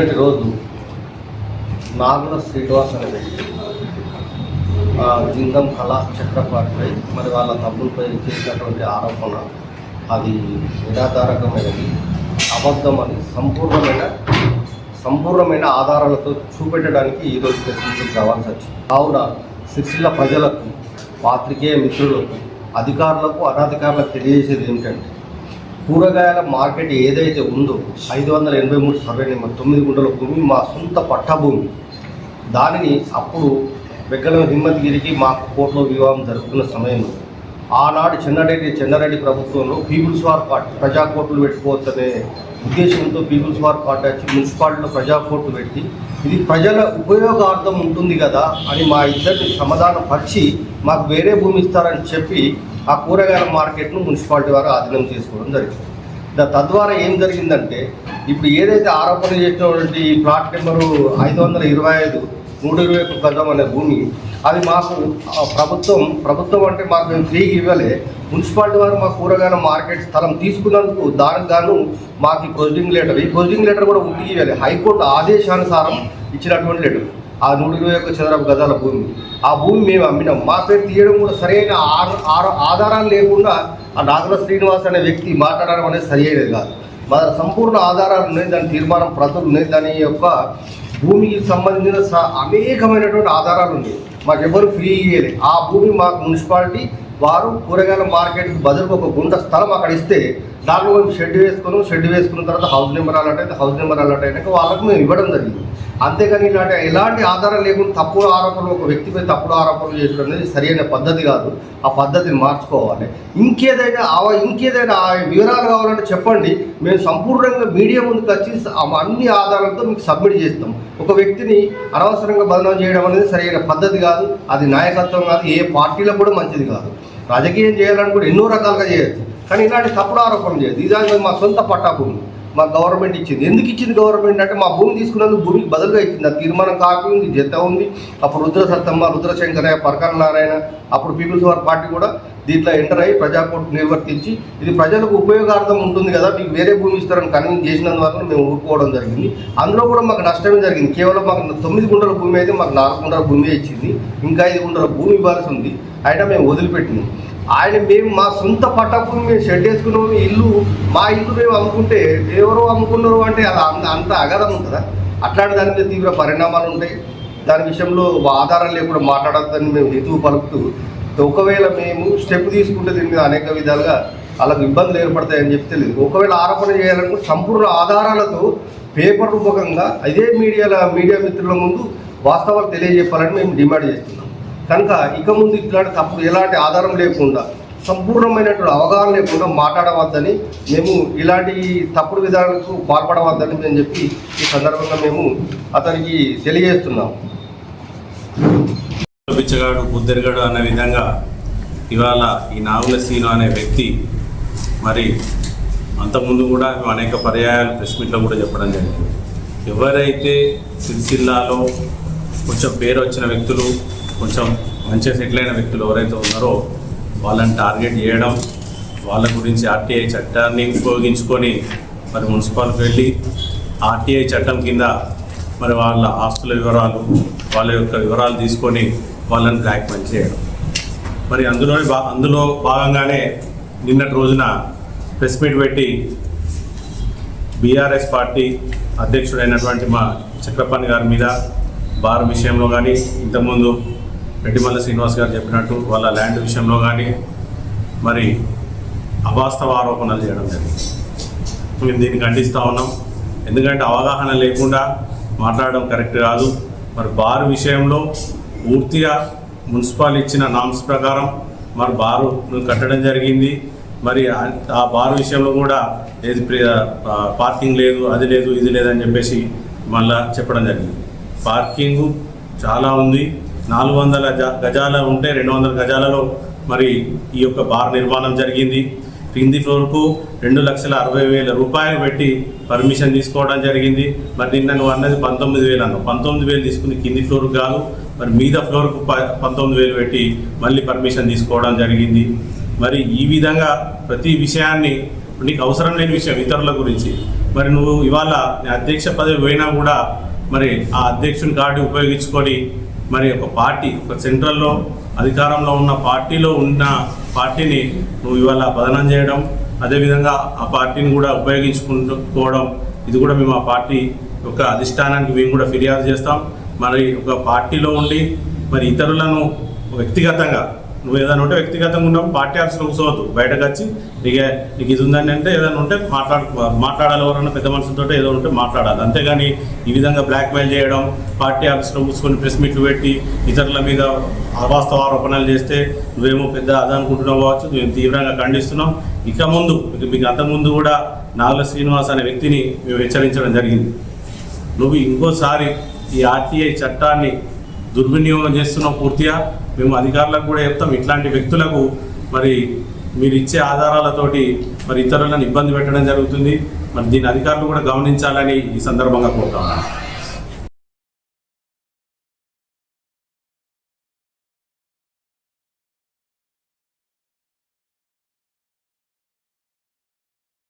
నేటి రోజు నాగుల శ్రీనివాస్ అనే వ్యక్తి జింగం కళా చక్రపాటిపై మరి వాళ్ళ తమ్ముడిపై చేసినటువంటి ఆరోపణ అది నిరాధారకమైనది. అబద్ధమని సంపూర్ణమైన సంపూర్ణమైన ఆధారాలతో చూపెట్టడానికి ఈరోజు ప్రెసిడెంట్కి రావాల్సి వచ్చింది కావున సిరిసిల్ల ప్రజలకు పాత్రికేయ మిత్రులకు అధికారులకు అనధికారులకు తెలియజేసేది ఏమిటంటే కూరగాయల మార్కెట్ ఏదైతే ఉందో ఐదు వందల ఎనభై మూడు సర్వే నెంబర్ తొమ్మిది గుంటల భూమి మా సొంత పట్టభూమి. దానిని అప్పుడు వెగ్గలం హిమ్మతిగిరికి మాకు కోర్టులో వివాహం జరుపుకున్న సమయంలో. ఆనాడు చెన్నారెడ్డి చెన్నారెడ్డి ప్రభుత్వంలో పీపుల్స్ వార్ పార్టీ ప్రజా కోర్టులు పెట్టుకోవచ్చనే ఉద్దేశంతో పీపుల్స్ వార్ పార్టీ మున్సిపాలిటీలో ప్రజా కోర్టు పెట్టి ఇది ప్రజల ఉపయోగార్థం ఉంటుంది కదా అని మా ఇద్దరిని సమాధానం పరిచి మాకు వేరే భూమి ఇస్తారని చెప్పి ఆ కూరగాయల మార్కెట్ను మున్సిపాలిటీ వారు ఆధీనం చేసుకోవడం జరిగింది. తద్వారా ఏం జరిగిందంటే ఇప్పుడు ఏదైతే ఆరోపణ చేసినటువంటి ఈ ప్లాట్ నెంబరు ఐదు వందల ఇరవై ఐదు నూట ఇరవై ఒక్క గజం అనే భూమి. అది మాకు ప్రభుత్వం ప్రభుత్వం అంటే మాకు మేము ఫ్రీగా ఇవ్వలే. మున్సిపాలిటీ వారు మా కూరగాయల మార్కెట్ స్థలం తీసుకున్నందుకు దానికి గాను మాకు ఈ ప్రొసీడింగ్ లెటర్ ఈ ప్రొసీడింగ్ లెటర్ కూడా ఉట్టికి ఇవ్వాలి. హైకోర్టు ఆదేశానుసారం ఇచ్చినటువంటి లెటర్. ఆ నూట ఇరవై ఒక్క చదరపు గజాల భూమి. ఆ భూమి మేము అమ్మినాం. మా పేరు తీయడం కూడా సరైన ఆధారాలు లేకుండా ఆ నాగల శ్రీనివాస్ అనే వ్యక్తి మాట్లాడడం అనేది సరి అయినది కాదు. మా సంపూర్ణ ఆధారాలు ఉన్నాయి దాని తీర్మానం ప్రతులు ఉన్నాయి దాని యొక్క భూమికి సంబంధించిన స- అనేకమైనటువంటి ఆధారాలు ఉన్నాయి. మాకు ఎవరు ఫ్రీ ఇయ్యలే. ఆ భూమి మాకు మున్సిపాలిటీ వారు కూరగాయల మార్కెట్కి బదులుకు ఒక గుంట స్థలం అక్కడ ఇస్తే దాంట్లో మేము షెడ్ వేసుకున్నాం షెడ్ వేసుకున్న తర్వాత హౌస్ నెంబర్ అలర్ట్ అయితే హౌస్ నెంబర్ అలర్ట్ అయినాక వాళ్ళకు మేము ఇవ్వడం జరిగింది. అంతేగాని ఇలాంటి ఎలాంటి ఆధారం లేకుండా తప్పుడు ఆరోపణలు ఒక వ్యక్తిపై తప్పుడు ఆరోపణలు చేయడం అనేది సరైన పద్ధతి కాదు. ఆ పద్ధతిని మార్చుకోవాలి. ఇంకేదైనా ఆ- ఇంకేదైనా ఆ వివరాలు కావాలంటే చెప్పండి. మేము సంపూర్ణంగా మీడియా ముందుకు వచ్చి అన్ని ఆధారాలతో మీకు సబ్మిట్ చేస్తాం. ఒక వ్యక్తిని అనవసరంగా బదనం చేయడం అనేది సరైన పద్ధతి కాదు. అది నాయకత్వం కాదు. ఏ పార్టీలో కూడా మంచిది కాదు. రాజకీయం చేయాలని కూడా ఎన్నో రకాలుగా చేయొచ్చు. కానీ ఇలాంటి తప్పుడు ఆరోపణలు చేయదు ఇది మా సొంత పట్టా మా గవర్నమెంట్ ఇచ్చింది. ఎందుకు ఇచ్చింది గవర్నమెంట్ అంటే మా భూమి తీసుకున్నందుకు భూమికి బదులుగా ఇచ్చింది. ఆ తీర్మానం కాపీ ఉంది జత ఉంది. అప్పుడు రుద్ర సత్తమ్మ రుద్రశంకరయ్య పరకాల నారాయణ అప్పుడు పీపుల్స్ వార్ పార్టీ కూడా దీంట్లో ఎంటర్ అయ్యి ప్రజాకోర్టు నిర్వర్తించి ఇది ప్రజలకు ఉపయోగార్థం ఉంటుంది కదా మీకు వేరే భూమి ఇస్తారని కన్విన్స్ చేసినందువల్ల మేము ఊరుకోవడం జరిగింది. అందులో కూడా మాకు నష్టమే జరిగింది. కేవలం మాకు తొమ్మిది గుంటల భూమి అయితే మాకు నాలుగు గుంటల భూమి ఇచ్చింది. ఇంకా ఐదు గుంటల భూమి ఇవ్వాల్సి ఉంది. అయినా మేము వదిలిపెట్టినాం. ఆయన మేము మా సొంత పట్టకు మేము షెడ్ వేసుకున్నాము ఇల్లు మా ఇల్లు మేము అమ్ముకుంటే ఎవరో అమ్ముకున్నారు అంటే అది అంత అంత అగదం ఉంటుందా? అట్లాంటి దాని మీద తీవ్ర పరిణామాలు ఉంటాయి. దాని విషయంలో ఆధారం లేకుండా మాట్లాడద్దని మేము హేతువు పలుకుతూ ఒకవేళ మేము స్టెప్ తీసుకుంటే దీని మీద అనేక విధాలుగా వాళ్ళకు ఇబ్బందులు ఏర్పడతాయని చెప్పి తెలియదు. ఒకవేళ ఆరోపణ చేయాలనుకుంటే సంపూర్ణ ఆధారాలతో పేపర్ రూపకంగా అదే మీడియాల మీడియా మిత్రుల ముందు వాస్తవాలు తెలియజెప్పాలని మేము డిమాండ్ చేస్తున్నాం. కనుక ఇక ముందు ఇట్లాంటి తప్పుడు ఎలాంటి ఆధారం లేకుండా సంపూర్ణమైనటువంటి అవగాహన లేకుండా మాట్లాడవద్దని మేము ఇలాంటి తప్పుడు విధానాలకు పాల్పడవద్దని మేము చెప్పి ఈ సందర్భంగా మేము అతనికి తెలియజేస్తున్నాం. పిచ్చగాడు బుద్ధిరగాడు అనే విధంగా ఇవాళ ఈ నాగుల సీను అనే వ్యక్తి మరి అంతకుముందు కూడా మేము అనేక పర్యాయాలు ప్రెస్ మీట్లో కూడా చెప్పడం జరిగింది. ఎవరైతే సిరిసిల్లాలో కొంచెం పేరు వచ్చిన వ్యక్తులు కొంచెం మంచిగా సెటిల్ అయిన వ్యక్తులు ఎవరైతే ఉన్నారో వాళ్ళని టార్గెట్ చేయడం వాళ్ళ గురించి ఆర్టీఐ చట్టాన్ని ఉపయోగించుకొని మరి మున్సిపాలిటీకి వెళ్ళి ఆర్టీఐ చట్టం కింద మరి వాళ్ళ ఆస్తుల వివరాలు వాళ్ళ యొక్క వివరాలు తీసుకొని వాళ్ళని బ్లాక్మెయిల్ చేయడం. మరి అందులో బా అందులో భాగంగానే నిన్నటి రోజున ప్రెస్ మీట్ పెట్టి బీఆర్ఎస్ పార్టీ అధ్యక్షుడైనటువంటి మా చక్రపాణి గారి మీద బార్ విషయంలో కానీ ఇంతకుముందు రెడ్డిమల్ల శ్రీనివాస్ గారు చెప్పినట్టు వాళ్ళ ల్యాండ్ విషయంలో కానీ మరి అవాస్తవ ఆరోపణలు చేయడం జరిగింది. మేము దీన్ని ఖండిస్తూ ఉన్నాం. ఎందుకంటే అవగాహన లేకుండా మాట్లాడడం కరెక్ట్ కాదు. మరి బారు విషయంలో పూర్తిగా మున్సిపాల్ ఇచ్చిన నామ్స్ ప్రకారం మరి బారు కట్టడం జరిగింది. మరి ఆ- బారు బార్ విషయంలో కూడా ఏది పార్కింగ్ లేదు అది లేదు ఇది లేదని చెప్పేసి మళ్ళా చెప్పడం జరిగింది. పార్కింగ్ చాలా ఉంది. నాలుగు వందల గజాల ఉంటే రెండు వందల గజాలలో మరి ఈ యొక్క బార్ నిర్మాణం జరిగింది. కింది ఫ్లోర్కు రెండు లక్షల అరవై వేల రూపాయలు పెట్టి పర్మిషన్ తీసుకోవడం జరిగింది. మరి నిన్న నువ్వు అన్నది పంతొమ్మిది వేలు అన్నావు. పంతొమ్మిది వేలు తీసుకుని కింది ఫ్లోర్కి కాదు మరి మీద ఫ్లోర్కు ప పంతొమ్మిది వేలు పెట్టి మళ్ళీ పర్మిషన్ తీసుకోవడం జరిగింది. మరి ఈ విధంగా ప్రతి విషయాన్ని నీకు అవసరం లేని విషయం ఇతరుల గురించి. మరి నువ్వు ఇవాళ అధ్యక్ష పదవి పోయినా కూడా మరి ఆ అధ్యక్షుని కార్డు ఉపయోగించుకొని మరి ఒక పార్టీ ఒక సెంట్రల్లో అధికారంలో ఉన్న పార్టీలో ఉన్న పార్టీని నువ్వు ఇవాళ బదనం చేయడం అదేవిధంగా ఆ పార్టీని కూడా ఉపయోగించుకుంటుకోవడం ఇది కూడా మేము ఆ పార్టీ యొక్క అధిష్టానానికి మేము కూడా ఫిర్యాదు చేస్తాం. మరి ఒక పార్టీలో ఉండి మరి ఇతరులను వ్యక్తిగతంగా నువ్వు ఏదైనా ఉంటే వ్యక్తిగతంగా ఉన్నప్పుడు పార్టీ ఆఫీస్లో కూర్చోవద్దు. బయటకు వచ్చి నీకు నీకు ఇది ఉందని అంటే ఏదైనా ఉంటే మాట్లాడు మాట్లాడాలి ఎవరన్నా పెద్ద మనుషులతో ఏదో ఉంటే మాట్లాడాలి. అంతేగాని ఈ విధంగా బ్లాక్మెయిల్ చేయడం పార్టీ ఆఫీస్లో కూర్చుకొని ప్రెస్ మీట్లు పెట్టి ఇతరుల మీద అవాస్తవ ఆరోపణలు చేస్తే నువ్వేమో పెద్ద అదనుకుంటున్నావు కావచ్చు మేము తీవ్రంగా ఖండిస్తున్నాం ఇక ముందు మీకు- మీకు అంతకుముందు కూడా నాగుల శ్రీనివాస్ అనే వ్యక్తిని మేము హెచ్చరించడం జరిగింది. నువ్వు ఇంకోసారి ఈ ఆర్టీఐ చట్టాన్ని దుర్వినియోగం చేస్తున్నావు పూర్తిగా మేము అధికారులకు కూడా చెప్తాం. ఇట్లాంటి వ్యక్తులకు మరి మీరు ఇచ్చే ఆధారాలతోటి మరి ఇతరులను ఇబ్బంది పెట్టడం జరుగుతుంది. మరి దీని అధికారులు కూడా గమనించాలని ఈ సందర్భంగా కోరుతాం